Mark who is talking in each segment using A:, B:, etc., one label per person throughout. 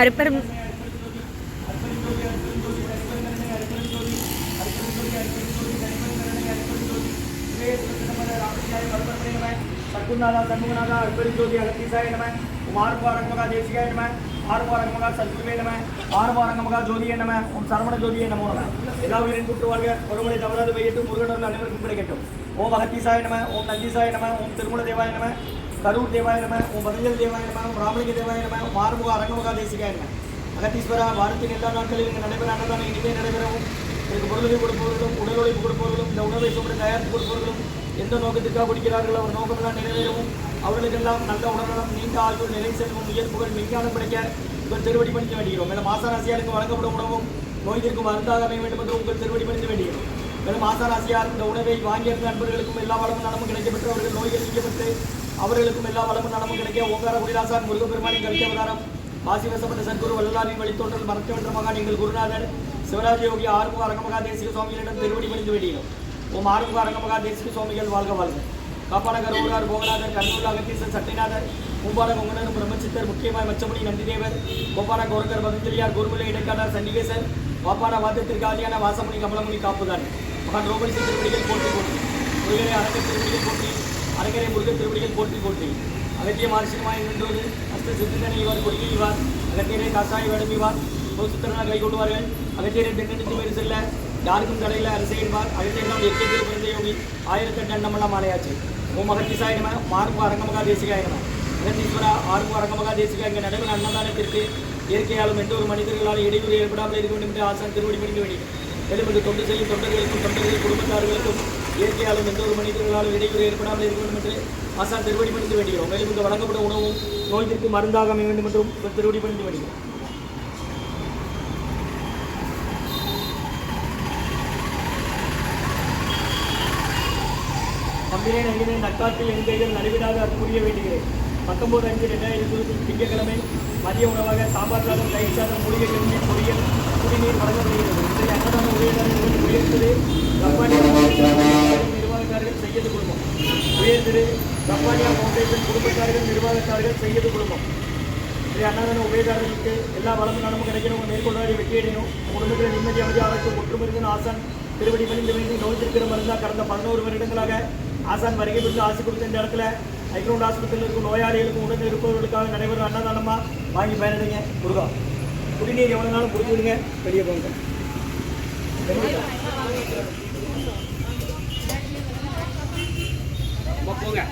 A: அறுப்பரும்
B: சர்க்குநாதா சண்முகநாதா அற்பரி ஜோதி அகத்தீசாய நம உமார்பாரங்கமகா தேசிகாய நம ஆறுபாரங்கமகா சத்குருவே நம ஆறுபாரங்கமகா ஜோதியே நம உன் சரவண ஜோதியே நமோ நம. எல்லா உயிரின் கூட்டு வாழ்க ஒருமுறை தவறாது வையட்டும் முருகனர்கள் அனைவருக்கும் கிடைக்கட்டும். ஓம் அகத்தீசாய நம ஓம் நந்தீசாய நம ஓம் திருமண தேவாய நம கரூர் தேவாய நம ஓம் பதிஞ்சல் தேவாய நம ராமலிங்க தேவாய நம ஓம் ஆறுமுக தேசிகாய நம அகத்தீஸ்வரா வாரத்தின் எல்லா நாட்களிலும் இங்கே நடைபெற அன்னதானம் இனிமே நடைபெறவும் எனக்கு பொருளுதவி கொடுப்பவர்களும் உடல் உழைப்பு கொடுப்பவர்களும் இந்த உணவை சுமந்து தயாரித்து கொடுப்பவர்களும் எந்த நோக்கத்திற்காக குடிக்கிறார்கள் அவர் நோக்கமெல்லாம் நிறைவேறவும் அவர்களுக்கெல்லாம் நல்ல உடல்நலம் நீண்ட ஆயுள் நிலை செல்வம் உயர்ப்புகள் விஞ்ஞானம் படைக்க உங்கள் திருவடி பணிக்க வேண்டுகிறோம் மேலும் மாசாராசியாருக்கு வழங்கப்படும் உணவும் நோய்க்கு மருந்தாக அமைய வேண்டும் என்று உங்கள் திருவடி பணிக்க வேண்டுகிறோம் மேலும் மாசாராசியார் இந்த உணவை வாங்கியிருந்த நண்பர்களுக்கும் எல்லா வளமும் நலமும் கிடைக்கப்பட்டு அவர்கள் நோய்கள் நீக்கப்பட்டு அவர்களுக்கும் எல்லா வளமும் நலமும் கிடைக்க ஓங்கார குடிராசான் முருகப்பெருமானின் கல்வி அவதாரம். வாசிவசப்பட்ட சத்குரு வள்ளலாரின் வழித்தோன்றல் மறக்க வென்ற மகா நீங்கள் குருநாதர் சிவராஜ யோகி ஆறுமுக அரங்கமகா தேசிக சுவாமிகளிடம் திருவடி பணிந்து வெளியிடும் ஓம் ஆறுமுக அரங்கமகா தேசிக சுவாமிகள் வாழ்க வாழ்க. காப்பாநகர் ஊரார் கோகநாதர் கண்ணூர் அகத்தீசர் சட்டைநாதர் பூபால கொங்கனர் பிரம்மச்சித்தர் முக்கியமாய் மச்சமணி நந்திதேவர் கோபால கோரக்கர் பதஞ்சலியார் குருமுலை இடைக்காடார் சண்டிகேசர் வாப்பான வாத்தியத்திற்கு ஆதியான வாசமணி கமலமுனி காப்புதான். மகான் ரோபடி திருவடிகள் போட்டி போட்டி முருகனை அரங்க திருவடிகள் போட்டி அரங்கரை முருகன் திருவடிகள் போற்றி போற்றி. அகத்திய மார்சியமாய் நின்றோடு அஸ்த சித்தனை இவர் கொடியை அகத்தியரை காசாய் வழங்குவார் சுத்தரனாக கை கொள்வார்கள். அகத்தியரை தென்னெடுத்து வேறு செல்ல யாருக்கும் தடையில் அரசையிடுவார் அகத்தியெல்லாம் எக்கத்தில் பிறந்த யோகி. ஆயிரத்தெட்டு அண்ணமெல்லாம் ஆலையாச்சு ஓம் அகத்திசாய நம. மார்பு அரங்கமகா தேசிகாய நம. அகத்தீஸ்வரா ஆர்வம் அரங்கமகா தேசிகா இங்கே நடைபெறும் அன்னதானத்திற்கு இயற்கையாலும் எந்த ஒரு மனிதர்களால் இடையூறு ஏற்படாமல் இருக்க வேண்டும் என்று ஆசான் திருவடி பணிக்க வேண்டும் மேலும் தொண்டு செய்யும் தொண்டர்களுக்கும் தொண்டர்கள் குடும்பத்தார்களுக்கும் இயற்கையாலும் எந்த ஒரு மனிதர்களாலும் இடையூறு ஏற்படாமல் இருக்க வேண்டும் என்று ஆசான் திருவடி பணிந்து வேண்டுகிறோம். மேலும் இங்கு வழங்கப்படும் உணவும் நோய்த்திற்கு மருந்தாக அமைய வேண்டும் என்றும் இவர் திருவடி பணிந்து வேண்டுகிறோம் தம்பிரே நங்கினே நட்பாட்டில் என் கைகள் நடுவிடாத புரிய வேண்டுகிறேன். பத்தொன்பது அஞ்சு ரெண்டாயிரத்தி இருபத்தி திங்கட்கிழமை மதிய உணவாக சாம்பார் சாதம் தயிர் சாதம் மூலிகை கஞ்சி பொரியல் குடிநீர் வழங்கப்படுகிறது. இன்றைய அன்னதான உயர்தர உயர்ந்தது ரப்பானியா ஃபவுண்டேஷன் நிர்வாகத்தார்கள் செய்யது குடும்பம் சம்பானியா ரப்பானியா ஃபவுண்டேஷன் குடும்பத்தார்கள் நிர்வாகத்தார்கள் செய்யது குடும்பம். ஸ்ரீ அண்ணாதன உபயதாரர்களுக்கு எல்லா வளமும் நலமும் கிடைக்கணும். மேற்கொண்டாடி வெற்றியடையணும் குடும்பத்தில் நிம்மதி அமைதியாக ஒற்றுமிருந்து ஆசான் திருவடி பணிந்து வேண்டி நோய் திருக்கிற மருந்தா கடந்த பதினோரு வருடங்களாக ஆசான் வருகை பெற்று ஆசை கொடுத்த இந்த இடத்துல ஐக்ரௌண்ட் ஆஸ்பத்திரியில் இருக்கும் நோயாளிகளுக்கும் உடனே இருப்பவர்களுக்காக நடைபெறும் அன்னதானமா? வாங்கி பயனடைங்க முருகா. குடிநீர் எவ்வளோ நாளும் கொடுத்து விடுங்க வெளியே போங்க.
C: போங்க.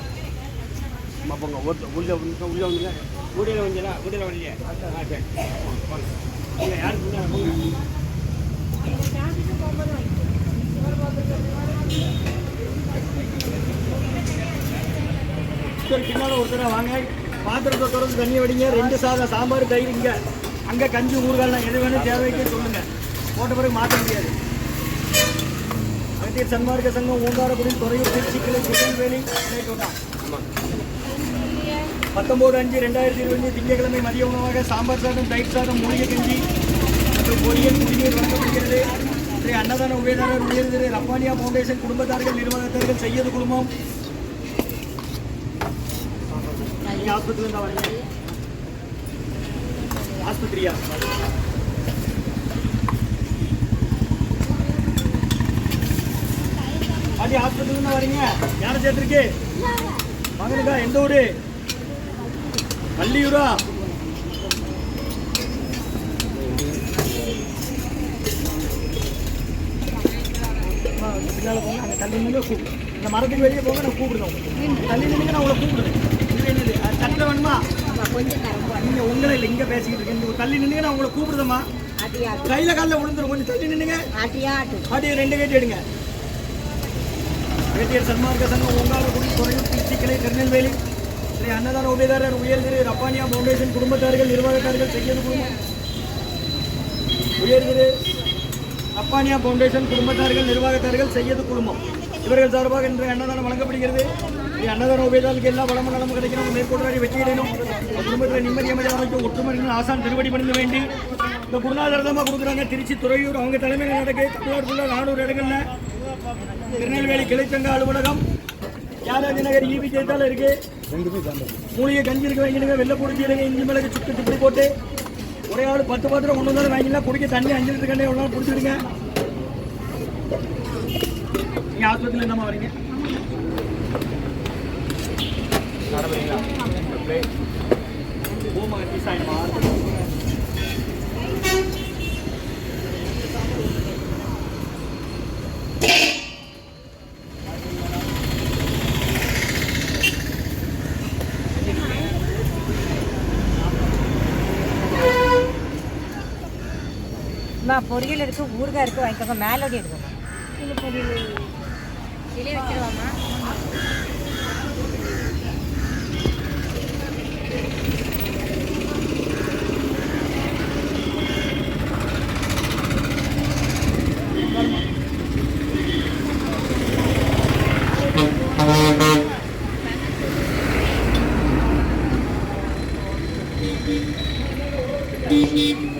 C: பார்ப்போங்க போங்க உள்ள வந்து உள்ளே வந்துங்க ஊடியில் வந்தீங்களா ஊடியில் வரலையே ஆ சரி. இல்லை யாருக்கு முன்னாடி போங்க?
B: சரி பின்னால் ஒருத்தர் வாங்க. பாத்திரத்தை தொடர்ந்து தண்ணி வடிங்க. ரெண்டு சாதம் சாம்பார் தயிர் இங்கே. அங்கே கஞ்சி ஊறுகாலாம் எது வேணும் தேவைக்கு சொல்லுங்கள் போட்ட பிறகு மாற்ற முடியாது. அகத்தியர் சன்மார்க்க சங்கம் ஊங்காரக்குடி துறையூர் திருச்சி கிளை திருநெல்வேலி ஆமாம் பத்தொம்போது அஞ்சு ரெண்டாயிரத்தி இருபது திங்கட்கிழமை மதிய உணவாக சாம்பார் சாதம் தயிர் சாதம் மூலிகை கஞ்சி மற்றும் பொரியல் குடிநீர் வழங்கப்படுகிறது. ஸ்ரீ அன்னதான உபயதாரர் உயர்திரு ரப்பானியா ஃபவுண்டேஷன் குடும்பத்தார்கள் நிர்வாகத்தார்கள் செய்யது குழுமம் நீங்க ஆஸ்பத்திரியில் வரீங்க ஆஸ்பத்திரியா? பாட்டி ஆஸ்பத்திரியில் தான் வரீங்க. யாரை சேர்த்துருக்கு? மகனுக்கா? எந்த ஊரு? அம்மா, பின்னால போங்க அங்கே தள்ளி நின்று கூப்பிடு. இந்த மரத்துக்கு வெளியே போங்க நான் கூப்பிடுறேன் தள்ளி நின்று நான் உங்களை கூப்பிடுறேன். இது என்னது? தட்டில் வேணுமா? நீங்க உங்களை இல்லை இங்கே பேசிக்கிட்டு இருக்கேன் தள்ளி நின்று நான் உங்களை கூப்பிடுதம்மா கையில் காலில் விழுந்துரும் கொஞ்சம் தள்ளி நின்னுங்க. அப்படியே ரெண்டு கேட்டு எடுங்க வேட்டியர் சன்மார்க்க சங்கம் ஓங்காரக்குடி துறையூர் திருச்சி கிளை திருநெல்வேலி. ஸ்ரீ அன்னதான உபயதாரர் உயர்திரு ரப்பானியா ஃபவுண்டேஷன் குடும்பத்தார்கள் நிர்வாகத்தார்கள் செய்யது குடும்பம். உயர்திரு ரப்பானியா ஃபவுண்டேஷன் குடும்பத்தார்கள் நிர்வாகத்தார்கள் செய்யது குழுமம் இவர்கள் சார்பாக இன்று அன்னதானம் வழங்கப்படுகிறது. அன்னதான உபயதாருக்கு எல்லா வளமும் நலமும் கிடைக்கணும். மேற்கொண்டாடி வெற்றியிடணும் இந்த குடும்பத்தில் நிம்மதி அமைதி அமைப்பு ஒற்றுமை ஆசான் திருவடி பணிந்து வேண்டி இந்த குருநாதரதமாக கொடுக்குறாங்க. திருச்சி துறையூர் அவங்க தலைமையில் நடக்கு தமிழ்நாடு ஃபுல்லாக நானூறு இடங்கள்ல திருநெல்வேலி கிளைச்சங்க அலுவலகம் யாராஜி நகர் ஈபி ஜெயத்தால இருக்கு? மூலிகை கஞ்சி இருக்க வாங்கிடுங்க வெள்ளை பொடிச்சி இருங்க இஞ்சி மிளகு சுக்கு சுப்படி போட்டு. ஒரே ஆள் பத்து பாத்திரம் கொண்டு வந்தாலும் வாங்கிக்கலாம். குடிக்க தண்ணி அஞ்சு லிட்டர் கண்டே எவ்வளோ பிடிச்சிடுங்க நீங்க ஆஸ்பத்திரியில் என்னமா வரீங்க? ஓமா டிசைன்
A: பொரியல் இருக்கு ஊறுகாய் இருக்கு வாங்கிக்கோங்க. மேலோடி எடுக்கோங்க இலைய வச்சிருவாமா
B: அடுத்து ஒரு வாட்டி நின்று